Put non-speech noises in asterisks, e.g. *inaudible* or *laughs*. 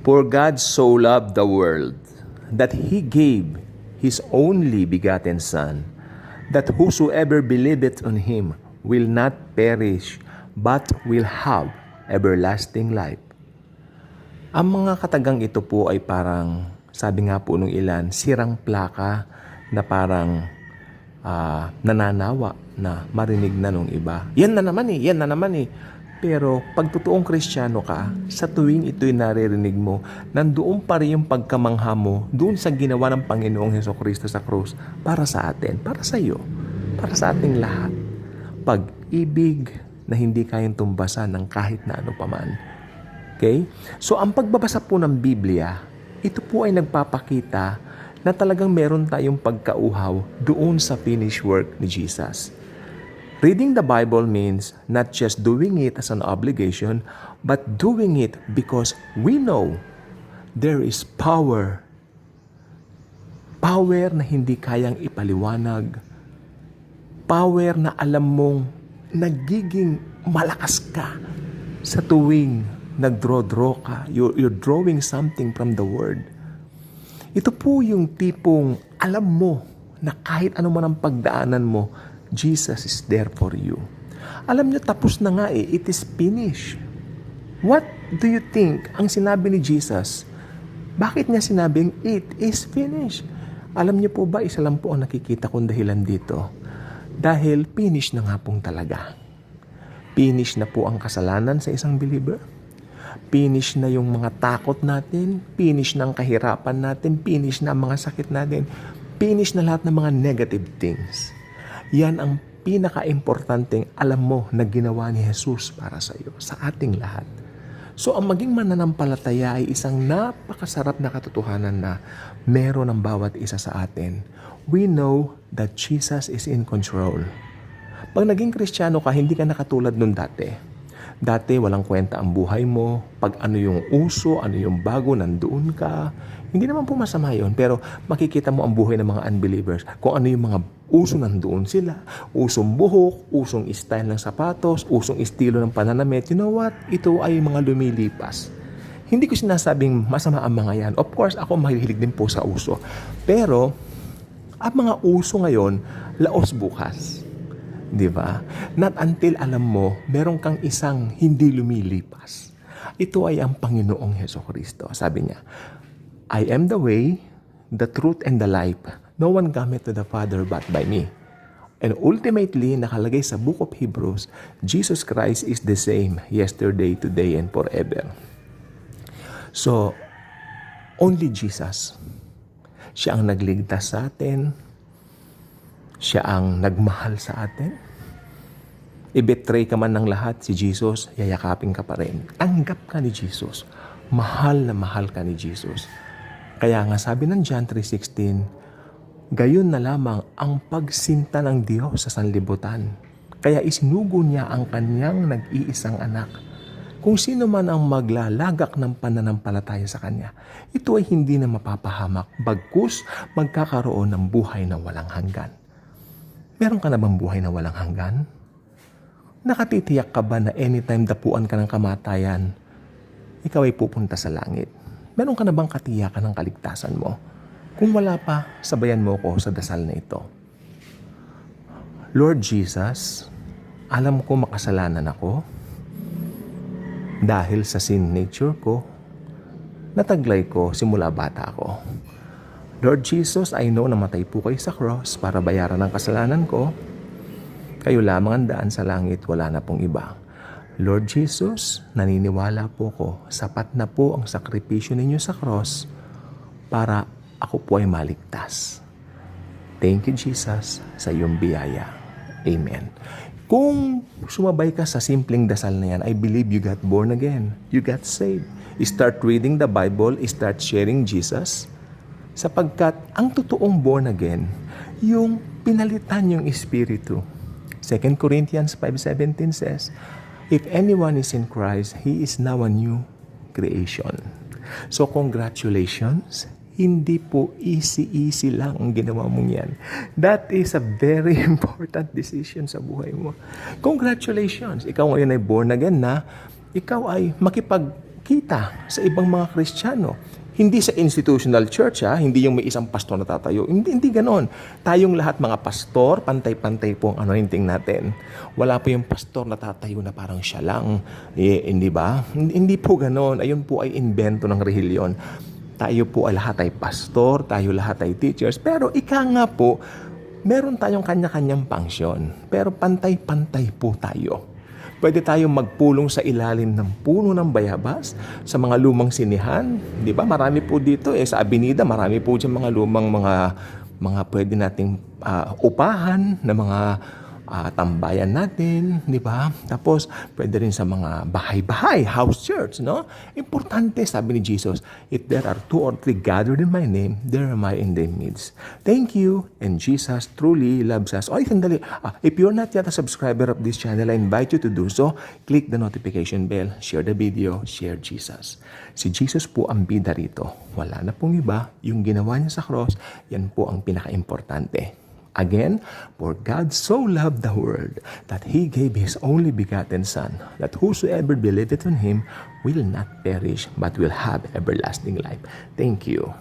For God so loved the world that he gave his only begotten Son, that whosoever believeth on him will not perish, but will have everlasting life. Ang mga katagang ito po ay parang, sabi nga po nung ilan, sirang plaka na parang ah, nananawa na marinig na nung iba. Yan na naman eh, yan na naman eh. Pero pag totoong kristyano ka, sa tuwing ito'y naririnig mo, nandoon pa rin yung pagkamangha mo doon sa ginawa ng Panginoong Heso Kristo sa krus para sa atin, para sa iyo, para sa ating lahat. Pag-ibig na hindi kayang tumbasan ng kahit na ano paman. Okay? So ang pagbabasa po ng Biblia, ito po ay nagpapakita na talagang meron tayong pagkauhaw doon sa finished work ni Jesus. Reading the Bible means not just doing it as an obligation, but doing it because we know there is power. Power na hindi kayang ipaliwanag. Power na alam mong nagiging malakas ka sa tuwing nagdraw-draw ka. You're, you're drawing something from the Word. Ito po yung tipong alam mo na kahit ano man ang pagdaanan mo, Jesus is there for you. Alam niyo, tapos na nga eh. It is finished. What do you think ang sinabi ni Jesus? Bakit niya sinabing, it is finished? Alam niyo po ba, isa lang po ang nakikita kong dahilan dito. Dahil finish na nga pong talaga. Finish na po ang kasalanan sa isang believer. Finish na yung mga takot natin. Finish na ang kahirapan natin. Finish na ang mga sakit natin. Finish na lahat ng mga negative things. Yan ang pinaka-importanting alam mo na ginawa ni Jesus para sa iyo, sa ating lahat. So ang maging mananampalataya ay isang napakasarap na katotohanan na meron ng bawat isa sa atin. We know that Jesus is in control. Pag naging kristyano ka, hindi ka nakatulad nung dati. Dati walang kwenta ang buhay mo, pag ano yung uso, ano yung bago, nandoon ka. Hindi naman po masama yun, pero makikita mo ang buhay ng mga unbelievers. Kung ano yung mga uso nandoon sila. Usong buhok, usong style ng sapatos, usong estilo ng pananamit. You know what? Ito ay mga lumilipas. Hindi ko sinasabing masama ang mga yan. Of course, ako mahilig din po sa uso. Pero, ang mga uso ngayon, laos bukas. Di ba? Not until alam mo, meron kang isang hindi lumilipas. Ito ay ang Panginoong Heso Kristo. Sabi niya, I am the way, the truth, and the life. No one cometh to the Father but by me. And ultimately, nakalagay sa Book of Hebrews, Jesus Christ is the same yesterday, today, and forever. So, only Jesus. Siya ang nagligtas sa atin. Siya ang nagmahal sa atin. I-betray ka man ng lahat, si Jesus, yayakapin ka pa rin. Tanggap ka ni Jesus. Mahal na mahal ka ni Jesus. Kaya nga sabi ng John 3.16, gayon na lamang ang pagsinta ng Diyos sa sanlibutan. Kaya isinugo niya ang kanyang nag-iisang anak. Kung sino man ang maglalagak ng pananampalataya sa Kanya, ito ay hindi na mapapahamak, bagkus magkakaroon ng buhay na walang hanggan. Meron ka na bang buhay na walang hanggan? Nakatitiyak ka ba na anytime dapuan ka ng kamatayan, ikaw ay pupunta sa langit? Meron ka na bang katiyakan ng kaligtasan mo? Kung wala pa, sabayan mo ko sa dasal na ito. Lord Jesus, alam ko makasalanan ako dahil sa sin nature ko, nataglay ko simula bata ako. Lord Jesus, I know namatay po kayo sa cross para bayaran ang kasalanan ko. Kayo lamang ang daan sa langit, wala na pong iba. Lord Jesus, naniniwala po ko, sapat na po ang sakripisyo ninyo sa cross para ako po ay maligtas. Thank you, Jesus, sa iyong biyaya. Amen. Kung sumabay ka sa simpleng dasal na yan, I believe you got born again. You got saved. Start reading the Bible, start sharing Jesus. Sapagkat ang totoong born again, yung pinalitan yung Espiritu. 2 Corinthians 5.17 says, If anyone is in Christ, he is now a new creation. So congratulations, hindi po easy-easy lang ang ginawa mong yan. That is a very *laughs* important decision sa buhay mo. Congratulations! Ikaw ngayon ay born again na ikaw ay makipag kita sa ibang mga Kristiyano. Hindi sa institutional church, ha? hindi yung may isang pastor na tatayo. Hindi, hindi ganon. Tayong lahat mga pastor, pantay-pantay po ang anointing natin. Wala po yung pastor na tatayo na parang siya lang. Eh, hindi ba? Hindi, hindi po ganon. Ayun po ay invento ng relihiyon. Tayo po ay lahat ay pastor, tayo lahat ay teachers. Pero ika nga po, meron tayong kanya-kanyang pangsyon. Pero pantay-pantay po tayo. Pwede tayong magpulong sa ilalim ng puno ng bayabas, sa mga lumang sinihan. Di ba? Marami po dito eh. Sa Abinida, marami po dyan mga lumang mga mga pwede nating ah, upahan na mga ah, tambayan natin, di ba? Tapos, pwede rin sa mga bahay-bahay, house church, no? Importante, sabi ni Jesus, if there are two or three gathered in my name, there am I in their midst. Thank you, and Jesus truly loves us. Oy, sandali. Ah, if you're not yet a subscriber of this channel, I invite you to do so. Click the notification bell, share the video, share Jesus. Si Jesus po ang bida rito. Wala na pong iba. Yung ginawa niya sa cross, yan po ang pinaka-importante. Again, for God so loved the world that he gave his only begotten Son, that whosoever believeth on him will not perish but will have everlasting life. Thank you.